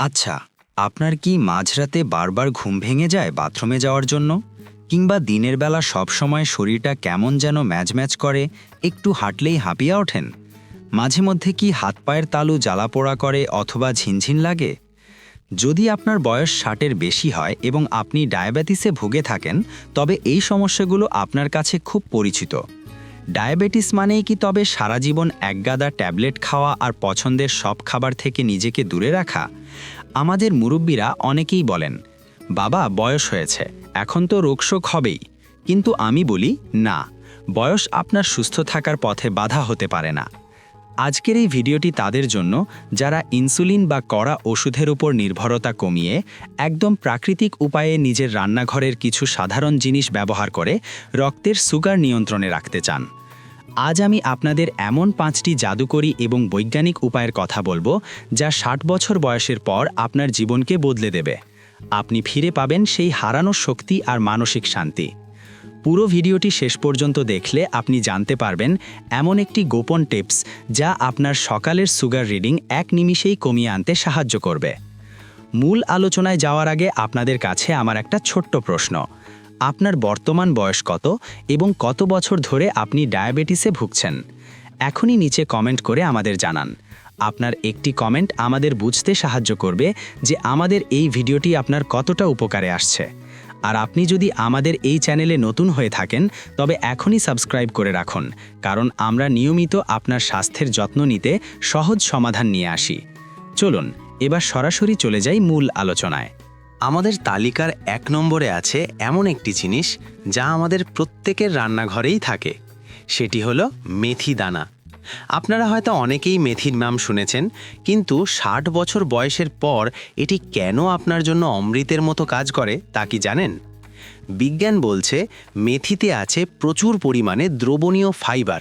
আচ্ছা আপনার কি মাঝরাতে বারবার ঘুম ভেঙে যায় বাথরুমে যাওয়ার জন্য? কিংবা দিনের বেলা সবসময় শরীরটা কেমন যেন ম্যাচ ম্যাচ করে, একটু হাঁটলেই হাঁপিয়ে ওঠেন? মাঝে মধ্যে কি হাত পায়ের তালু জ্বালা পোড়া করে অথবা ঝিনঝিন লাগে? যদি আপনার বয়স ষাটের বেশি হয় এবং আপনি ডায়াবেটিসে ভুগে থাকেন, তবে এই সমস্যাগুলো আপনার কাছে খুব পরিচিত। ডায়াবেটিস মানেই কি তবে সারা জীবন একগাদা ট্যাবলেট খাওয়া আর পছন্দের সব খাবার থেকে নিজেকে দূরে রাখা? আমাদের মুরব্বীরা অনেকেই বলেন, বাবা, বয়স হয়েছে, এখন তো রোগশোক হবেই। কিন্তু আমি বলি, না, বয়স আপনার সুস্থ থাকার পথে বাধা হতে পারে না। আজকের এই ভিডিওটি তাদের জন্য, যারা ইনসুলিন বা কড়া ওষুধের উপর নির্ভরতা কমিয়ে একদম প্রাকৃতিক উপায়ে নিজের রান্নাঘরের কিছু সাধারণ জিনিস ব্যবহার করে রক্তের সুগার নিয়ন্ত্রণে রাখতে চান। আজ আমি আপনাদের এমন পাঁচটি জাদুকরী এবং বৈজ্ঞানিক উপায়ের কথা বলব যা ষাট বছর বয়সের পর আপনার জীবনকে বদলে দেবে। আপনি ফিরে পাবেন সেই হারানো শক্তি আর মানসিক শান্তি। পুরো ভিডিওটি শেষ পর্যন্ত দেখলে আপনি জানতে পারবেন এমন একটি গোপন টিপস যা আপনার সকালের সুগার রিডিং এক নিমিষেই কমিয়ে আনতে সাহায্য করবে। মূল আলোচনায় যাওয়ার আগে আপনাদের কাছে আমার একটা ছোট্ট প্রশ্ন। আপনার বর্তমান বয়স কত এবং কত বছর ধরে আপনি ডায়াবেটিসে ভুগছেন? এখনই নিচে কমেন্ট করে আমাদের জানান। আপনার একটি কমেন্ট আমাদের বুঝতে সাহায্য করবে যে আমাদের এই ভিডিওটি আপনার কতটা উপকারে আসছে। আর আপনি যদি আমাদের এই চ্যানেলে নতুন হয়ে থাকেন, তবে এখনই সাবস্ক্রাইব করে রাখুন, কারণ আমরা নিয়মিত আপনার স্বাস্থ্যের যত্ন নিতে সহজ সমাধান নিয়ে আসি। চলুন, এবার সরাসরি চলে যাই মূল আলোচনায়। আমাদের তালিকার এক নম্বরে আছে এমন একটি জিনিস যা আমাদের প্রত্যেকের রান্নাঘরেই থাকে। সেটি হলো মেথি দানা। আপনারা হয়তো অনেকেই মেথির নাম শুনেছেন, কিন্তু ষাট বছর বয়সের পর এটি কেন আপনার জন্য অমৃতের মতো কাজ করে, তা কি জানেন? বিজ্ঞান বলছে মেথিতে আছে প্রচুর পরিমাণে দ্রবণীয় ফাইবার।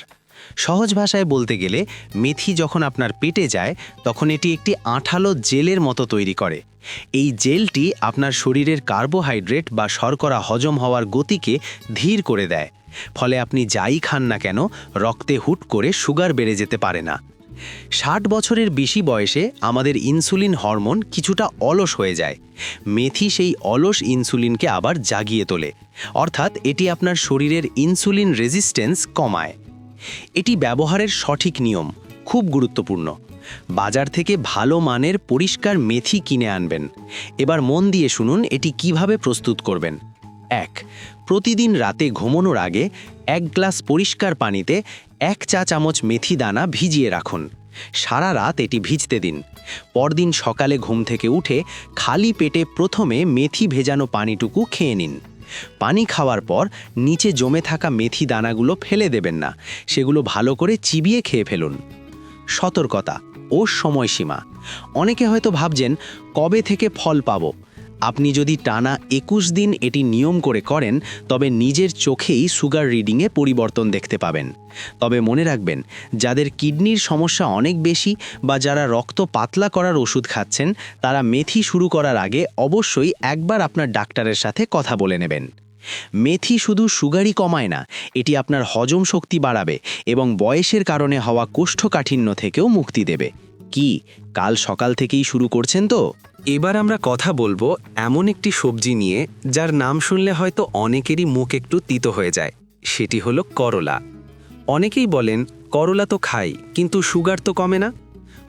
সহজ ভাষায় বলতে গেলে, মেথি যখন আপনার পেটে যায়, তখন এটি একটি আঠালো জেলের মতো তৈরি করে। এই জেলটি আপনার শরীরের কার্বোহাইড্রেট বা শর্করা হজম হওয়ার গতিকে ধীর করে দেয়। ফলে আপনি যাই খান না কেন, রক্তে হুট করে সুগার বেড়ে যেতে পারে না। ষাট বছরের বেশি বয়সে আমাদের ইনসুলিন হরমোন কিছুটা অলস হয়ে যায়। মেথি সেই অলস ইনসুলিনকে আবার জাগিয়ে তোলে। অর্থাৎ এটি আপনার শরীরের ইনসুলিন রেজিস্ট্যান্স কমায়। এটি ব্যবহারের সঠিক নিয়ম, খুব গুরুত্বপূর্ণ। বাজার থেকে ভালো মানের পরিষ্কার মেথি কিনে আনবেন। এবার মন দিয়ে শুনুন এটি কীভাবে প্রস্তুত করবেন। এক, প্রতিদিন রাতে ঘুমানোর আগে এক গ্লাস পরিষ্কার পানিতে এক চা চামচ মেথি দানা ভিজিয়ে রাখুন। সারা রাত এটি ভিজতে দিন। পরদিন সকালে ঘুম থেকে উঠে খালি পেটে প্রথমে মেথি ভেজানো পানিটুকু খেয়ে নিন। পানি খাওয়ার পর নিচে জমে থাকা মেথি দানাগুলো ফেলে দেবেন না। সেগুলো ভালো করে চিবিয়ে খেয়ে ফেলুন। সতর্কতা ও সময়সীমা। অনেকে হয়তো ভাবছেন, কবে থেকে ফল পাব? আপনি যদি টানা একুশ দিন এটি নিয়ম করে করেন, তবে নিজের চোখেই সুগার রিডিংয়ে পরিবর্তন দেখতে পাবেন। তবে মনে রাখবেন, যাদের কিডনির সমস্যা অনেক বেশি বা যারা রক্ত পাতলা করার ওষুধ খাচ্ছেন, তারা মেথি শুরু করার আগে অবশ্যই একবার আপনার ডাক্তারের সাথে কথা বলে নেবেন। মেথি শুধু সুগারই কমায় না, এটি আপনার হজম শক্তি বাড়াবে এবং বয়সের কারণে হওয়া কোষ্ঠকাঠিন্য থেকেও মুক্তি দেবে। কি, কাল সকাল থেকেই শুরু করছেন তো? এবার আমরা কথা বলব এমন একটি সবজি নিয়ে, যার নাম শুনলে হয়তো অনেকেরই মুখ একটু তিতো হয়ে যায়। সেটি হলো করলা। অনেকেই বলেন, করলা তো খাই, কিন্তু সুগার তো কমে না।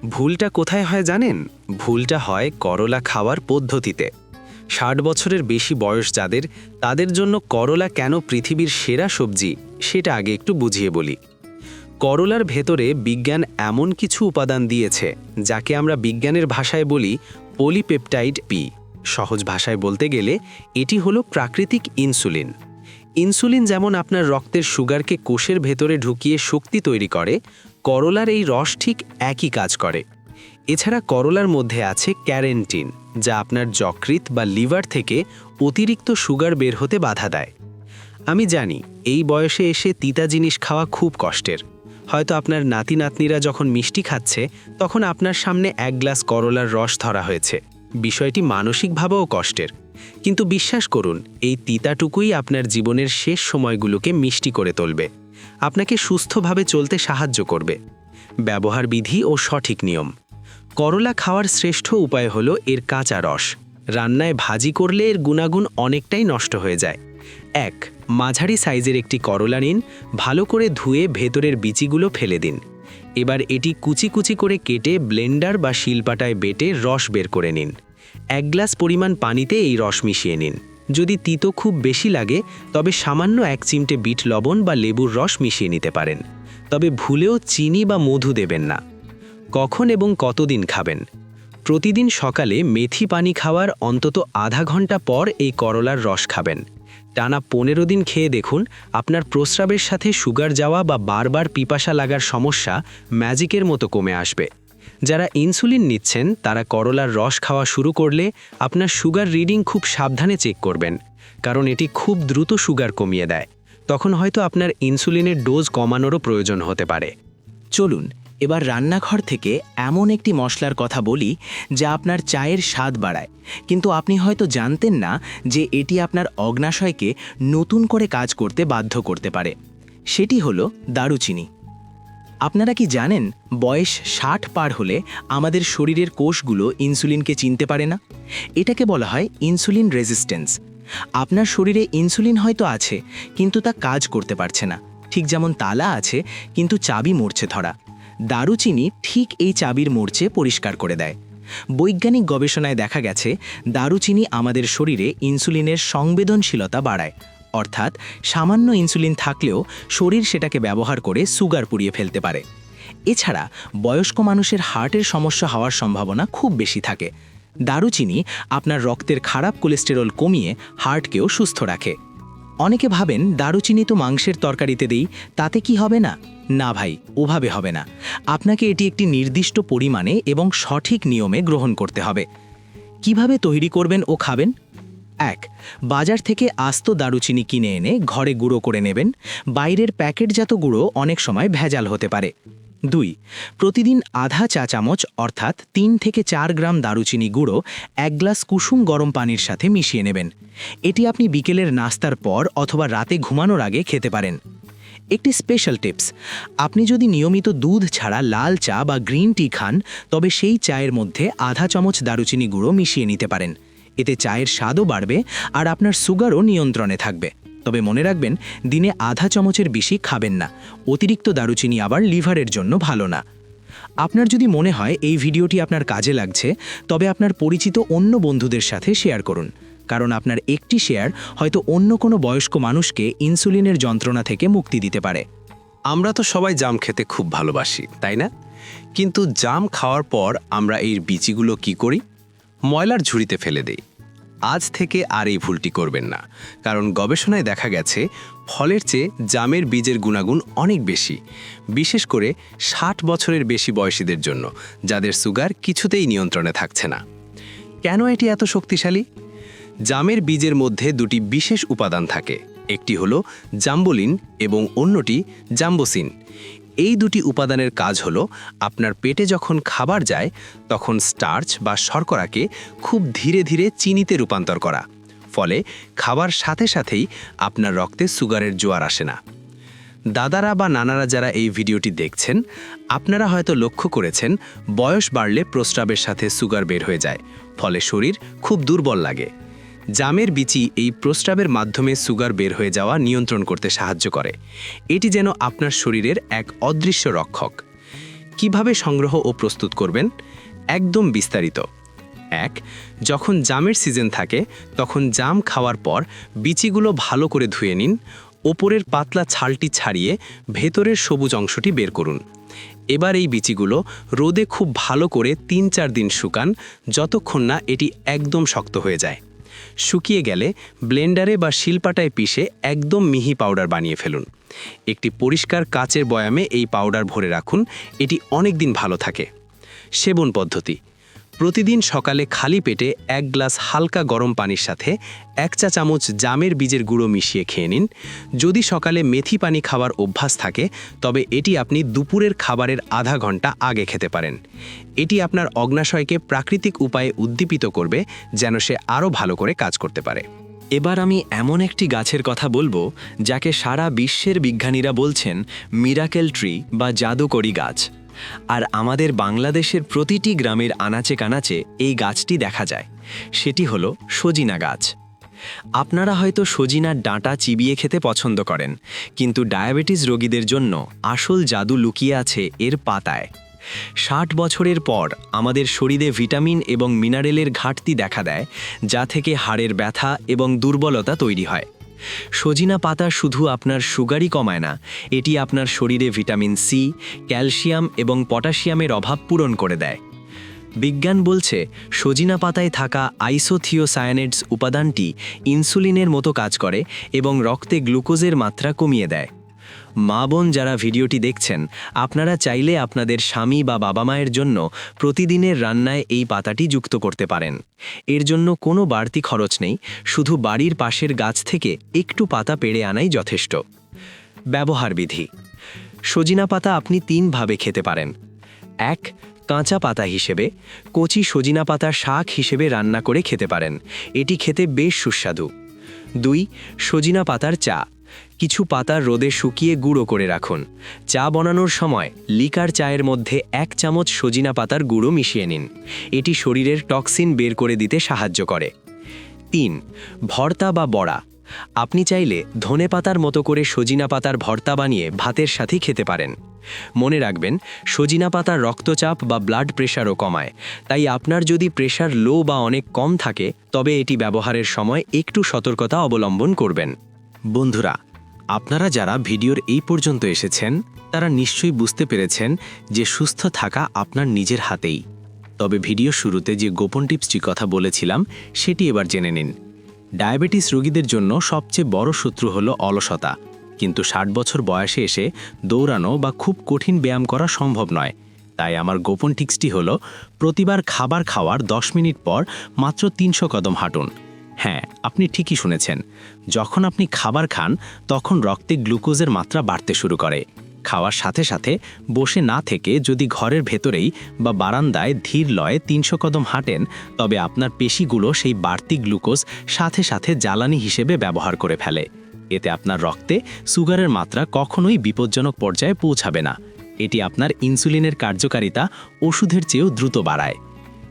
ভুলটা কোথায় হয় জানেন? ভুলটা হয় করলা খাওয়ার পদ্ধতিতে। ষাট বছরের বেশি বয়স যাদের, তাদের জন্য করলা কেন পৃথিবীর সেরা সবজি, সেটা আগে একটু বুঝিয়ে বলি। করলার ভেতরে বিজ্ঞান এমন কিছু উপাদান দিয়েছে, যাকে আমরা বিজ্ঞানের ভাষায় বলি পলিপেপটাইড পি সহজ ভাষায় বলতে গেলে, এটি হলো প্রাকৃতিক ইনসুলিন। ইনসুলিন যেমন আপনার রক্তের সুগারকে কোষের ভেতরে ঢুকিয়ে শক্তি তৈরি করে, করলার এই রস ঠিক একই কাজ করে। এছাড়া করলার মধ্যে আছে ক্যারেন্টিন, যা আপনার যকৃৎ বা লিভার থেকে অতিরিক্ত সুগার বের হতে বাধা দেয়। আমি জানি, এই বয়সে এসে তিতা জিনিস খাওয়া খুব কষ্টের। হয়তো আপনার নাতি নাতনিরা যখন মিষ্টি খাচ্ছে, তখন আপনার সামনে এক গ্লাস করলার রস ধরা হয়েছে। বিষয়টি মানসিকভাবেও কষ্টের। কিন্তু বিশ্বাস করুন, এই তিতাটুকুই আপনার জীবনের শেষ সময়গুলোকে মিষ্টি করে তুলবে। আপনাকে সুস্থভাবে চলতে সাহায্য করবে। ব্যবহার বিধি ও সঠিক নিয়ম। করলা খাওয়ার শ্রেষ্ঠ উপায় হলো এর কাঁচা রস। রান্নায় ভাজি করলে এর গুণাগুণ অনেকটাই নষ্ট হয়ে যায়। এক, মাঝারি সাইজের একটি করলা নিন, ভালো করে ধুয়ে ভেতরের বিচিগুলো ফেলে দিন। এবার এটি কুচি কুচি করে কেটে ব্লেন্ডার বা শিলপাটায় বেটে রস বের করে নিন। এক গ্লাস পরিমাণ পানিতে এই রস মিশিয়ে নিন। যদি তিতো খুব বেশি লাগে, তবে সামান্য এক চিমটে বিট লবণ বা লেবুর রস মিশিয়ে নিতে পারেন। তবে ভুলেও চিনি বা মধু দেবেন না। কখন এবং কতদিন খাবেন? প্রতিদিন সকালে মেথি পানি খাওয়ার অন্তত আধা ঘণ্টা পর এই করলার রস খাবেন। টানা পনেরো দিন খেয়ে দেখুন, আপনার প্রস্রাবের সাথে সুগার যাওয়া বা বারবার পিপাসা লাগার সমস্যা ম্যাজিকের মতো কমে আসবে। যারা ইনসুলিন নিচ্ছেন, তারা করলার রস খাওয়া শুরু করলে আপনার সুগার রিডিং খুব সাবধানে চেক করবেন, কারণ এটি খুব দ্রুত সুগার কমিয়ে দেয়। তখন হয়তো আপনার ইনসুলিনের ডোজ কমানোরও প্রয়োজন হতে পারে। চলুন এবার রান্নাঘর থেকে এমন একটি মশলার কথা বলি যা আপনার চায়ের স্বাদ বাড়ায়। কিন্তু আপনি হয়তো জানতেন না যে এটি আপনার অগ্নাশয়কে নতুন করে কাজ করতে বাধ্য করতে পারে। সেটি হলো দারুচিনি। আপনারা কি জানেন বয়স ষাট পার হলে আমাদের শরীরের কোষগুলো ইনসুলিনকে চিনতে পারে না? এটাকে বলা হয় ইনসুলিন রেজিস্ট্যান্স। আপনার শরীরে ইনসুলিন হয়তো আছে, কিন্তু তা কাজ করতে পারছে না। ঠিক যেমন তালা আছে, কিন্তু চাবি মরছে ধরা। দারুচিনি ঠিক এই চাবির মোর্চে পরিষ্কার করে দেয়। বৈজ্ঞানিক গবেষণায় দেখা গেছে, দারুচিনি আমাদের শরীরে ইনসুলিনের সংবেদনশীলতা বাড়ায়। অর্থাৎ, সামান্য ইনসুলিন থাকলেও শরীর সেটাকে ব্যবহার করে সুগার পুড়িয়ে ফেলতে পারে। এছাড়া, বয়স্ক মানুষের হার্টের সমস্যা হওয়ার সম্ভাবনা খুব বেশি থাকে। দারুচিনি আপনার রক্তের খারাপ কোলেস্টেরল কমিয়ে হার্টকেও সুস্থ রাখে। অনেকে ভাবেন দারুচিনি তো মাংসের তরকারিতে দেই, তাতে কি হবে না? না ভাই, ওভাবে হবে না। আপনাকে এটি একটি নির্দিষ্ট পরিমাণে এবং সঠিক নিয়মে গ্রহণ করতে হবে। কীভাবে তৈরি করবেন ও খাবেন? এক, বাজার থেকে আস্ত দারুচিনি কিনে এনে ঘরে গুঁড়ো করে নেবেন। বাইরের প্যাকেটজাত গুঁড়ো অনেক সময় ভেজাল হতে পারে। দুই, প্রতিদিন আধা চা চামচ অর্থাৎ তিন থেকে চার গ্রাম দারুচিনি গুঁড়ো, এক গ্লাস কুসুম গরম পানির সাথে মিশিয়ে নেবেন। এটি আপনি বিকেলের নাস্তার পর অথবা রাতে ঘুমানোর আগে খেতে পারেন। একটি স্পেশাল টিপস আপনি যদি নিয়মিত দুধ ছাড়া লাল চা বা গ্রিন টি খান, তবে সেই চায়ের মধ্যে আধা চামচ দারুচিনি গুঁড়ো মিশিয়ে নিতে পারেন। এতে চায়ের স্বাদও বাড়বে আর আপনার সুগারও নিয়ন্ত্রণে থাকবে। তবে মনে রাখবেন, দিনে আধা চামচের বেশি খাবেন না। অতিরিক্ত দারুচিনি আবার লিভারের জন্য ভালো না। আপনার যদি মনে হয় এই ভিডিওটি আপনার কাজে লাগছে, তবে আপনার পরিচিত অন্য বন্ধুদের সাথে শেয়ার করুন। কারণ আপনার একটি শেয়ার হয়তো অন্য কোনো বয়স্ক মানুষকে ইনসুলিনের যন্ত্রণা থেকে মুক্তি দিতে পারে। আমরা তো সবাই জাম খেতে খুব ভালোবাসি, তাই না? কিন্তু জাম খাওয়ার পর আমরা এই বিচিগুলো কি করি? ময়লার ঝুড়িতে ফেলে দেই। আজ থেকে আর এই ভুলটি করবেন না। কারণ গবেষণায় দেখা গেছে, ফলের চেয়ে জামের বীজের গুণাগুণ অনেক বেশি। বিশেষ করে ষাট বছরের বেশি বয়সীদের জন্য, যাদের সুগার কিছুতেই নিয়ন্ত্রণে থাকছে না। কেন এটি এত শক্তিশালী? জামের বীজের মধ্যে দুটি বিশেষ উপাদান থাকে, একটি হলো জাম্বোলিন এবং অন্যটি জাম্বোসিন। এই দুটি উপাদানের কাজ হলো, আপনার পেটে যখন খাবার যায়, তখন স্টার্চ বা শর্করাকে খুব ধীরে ধীরে চিনিতে রূপান্তর করা। ফলে খাবার সাথে সাথেই আপনার রক্তে সুগারের জোয়ার আসে না। দাদারা বা নানারা যারা এই ভিডিওটি দেখছেন, আপনারা হয়তো লক্ষ্য করেছেন, বয়স বাড়লে প্রস্রাবের সাথে সুগার বের হয়ে যায়। ফলে শরীর খুব দুর্বল লাগে। জামের বিচি এই প্রস্রাবের মাধ্যমে সুগার বের হয়ে যাওয়া নিয়ন্ত্রণ করতে সাহায্য করে। এটি যেন আপনার শরীরের এক অদৃশ্য রক্ষক। কীভাবে সংগ্রহ ও প্রস্তুত করবেন? একদম বিস্তারিত। এক, যখন জামের সিজন থাকে, তখন জাম খাওয়ার পর বিচিগুলো ভালো করে ধুয়ে নিন। ওপরের পাতলা ছালটি ছাড়িয়ে ভেতরের সবুজ অংশটি বের করুন। এবার এই বিচিগুলো রোদে খুব ভালো করে তিন চার দিন শুকান, যতক্ষণ না এটি একদম শক্ত হয়ে যায়। শুকিয়ে গেলে ব্লেন্ডারে বা শিলপাটায় পিষে একদম মিহি পাউডার বানিয়ে ফেলুন। একটি পরিষ্কার কাচের বয়ামে এই পাউডার ভরে রাখুন, এটি অনেকদিন ভালো থাকে। সেবন পদ্ধতি প্রতিদিন সকালে খালি পেটে এক গ্লাস হালকা গরম পানির সাথে এক চা চামচ জামের বীজের গুঁড়ো মিশিয়ে খেয়ে নিন। যদি সকালে মেথি পানি খাওয়ার অভ্যাস থাকে, তবে এটি আপনি দুপুরের খাবারের আধা ঘণ্টা আগে খেতে পারেন। এটি আপনার অগ্নাশয়কে প্রাকৃতিক উপায়ে উদ্দীপিত করবে, যেন সে আরও ভালো করে কাজ করতে পারে। এবার আমি এমন একটি গাছের কথা বলব, যাকে সারা বিশ্বের বিজ্ঞানীরা বলছেন মিরাকেল ট্রি বা জাদুকরি গাছ। আর আমাদের বাংলাদেশের প্রতিটি গ্রামের আনাচে কানাচে এই গাছটি দেখা যায়। সেটি হলো সজিনা গাছ। আপনারা হয়তো সজিনার ডাঁটা চিবিয়ে খেতে পছন্দ করেন, কিন্তু ডায়াবেটিস রোগীদের জন্য আসল জাদু লুকিয়ে আছে এর পাতায়। ষাট বছরের পর আমাদের শরীরে ভিটামিন এবং মিনারেলের ঘাটতি দেখা দেয়, যা থেকে হাড়ের ব্যথা এবং দুর্বলতা তৈরি হয়। সজিনা পাতা শুধু আপনার সুগারই কমায় না, এটি আপনার শরীরে ভিটামিন সি, ক্যালসিয়াম এবং পটাশিয়ামের অভাব পূরণ করে দেয়। বিজ্ঞান বলছে, সজিনা পাতায় থাকা আইসোথিওসায়ানেডস উপাদানটি ইনসুলিনের মতো কাজ করে এবং রক্তে গ্লুকোজের মাত্রা কমিয়ে দেয়। মা বোন যারা ভিডিওটি দেখছেন, আপনারা চাইলে আপনাদের স্বামী বা বাবা মায়ের জন্য প্রতিদিনের রান্নায় এই পাতাটি যুক্ত করতে পারেন। এর জন্য কোনো বাড়তি খরচ নেই, শুধু বাড়ির পাশের গাছ থেকে একটু পাতা পেড়ে আনাই যথেষ্ট। ব্যবহার বিধি, সজিনা পাতা আপনি তিনভাবে খেতে পারেন। এক, কাঁচা পাতা হিসেবে, কচি সজিনা পাতা শাক হিসেবে রান্না করে খেতে পারেন, এটি খেতে বেশ সুস্বাদু। দুই, সজিনা পাতার চা কিছু পাতা রোদে শুকিয়ে গুঁড়ো করে রাখুন। চা বানানোর সময় লিকার চায়ের মধ্যে এক চামচ সজিনা পাতার গুঁড়ো মিশিয়ে নিন। এটি শরীরের টক্সিন বের করে দিতে সাহায্য করে। তিন, ভর্তা বা বড়া। আপনি চাইলে ধনে পাতার মতো করে সজিনা পাতার ভর্তা বানিয়ে ভাতের সাথে খেতে পারেন। মনে রাখবেন, সজিনা পাতার রক্তচাপ বা ব্লাড প্রেশারও কমায়। তাই আপনার যদি প্রেশার লো বা অনেক কম থাকে, তবে এটি ব্যবহারের সময় একটু সতর্কতা অবলম্বন করবেন। বন্ধুরা, আপনারা যারা ভিডিওর এই পর্যন্ত এসেছেন, তারা নিশ্চয়ই বুঝতে পেরেছেন যে সুস্থ থাকা আপনার নিজের হাতেই। তবে ভিডিও শুরুতে যে গোপন টিপসটি কথা বলেছিলাম, সেটি এবার জেনে নিন। ডায়াবেটিস রোগীদের জন্য সবচেয়ে বড় শত্রু হল অলসতা। কিন্তু ষাট বছর বয়সে এসে দৌড়ানো বা খুব কঠিন ব্যায়াম করা সম্ভব নয়। তাই আমার গোপন টিক্সটি হল, প্রতিবার খাবার খাওয়ার দশ মিনিট পর মাত্র তিনশো কদম হাঁটুন। হ্যাঁ আপনি ঠিকই শুনেছেন। যখন আপনি খাবার খান, তখন রক্তে গ্লুকোজের মাত্রা বাড়তে শুরু করে। খাওয়ার সাথে সাথে বসে না থেকে যদি ঘরের ভেতরেই বা বারান্দায় ধীর লয়ে তিনশো কদম হাঁটেন, তবে আপনার পেশিগুলো সেই বাড়তি গ্লুকোজ সাথে সাথে জ্বালানি হিসেবে ব্যবহার করে ফেলে। এতে আপনার রক্তে সুগারের মাত্রা কখনোই বিপজ্জনক পর্যায়ে পৌঁছাবে না। এটি আপনার ইনসুলিনের কার্যকারিতা ওষুধের চেয়েও দ্রুত বাড়ায়।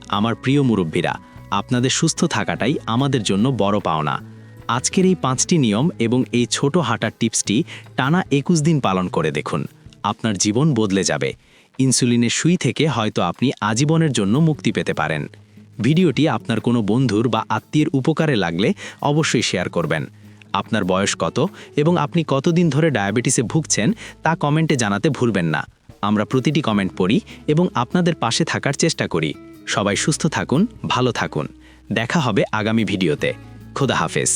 আমার প্রিয় মুরব্বীরা আপনাদের সুস্থ থাকাটাই আমাদের জন্য বড় পাওনা। আজকের এই পাঁচটি নিয়ম এবং এই ছোট হাঁটার টিপসটি টানা একুশ দিন পালন করে দেখুন। আপনার জীবন বদলে যাবে। ইনসুলিনের সুই থেকে হয়তো আপনি আজীবনের জন্য মুক্তি পেতে পারেন। ভিডিওটি আপনার কোনো বন্ধুর বা আত্মীয়ের উপকারে লাগলে অবশ্যই শেয়ার করবেন। আপনার বয়স কত এবং আপনি কতদিন ধরে ডায়াবেটিসে ভুগছেন তা কমেন্টে জানাতে ভুলবেন না। আমরা প্রতিটি কমেন্ট পড়ি এবং আপনাদের পাশে থাকার চেষ্টা করি। সবাই সুস্থ থাকুন ভালো থাকুন। দেখা হবে আগামী ভিডিওতে। খোদা হাফেজ।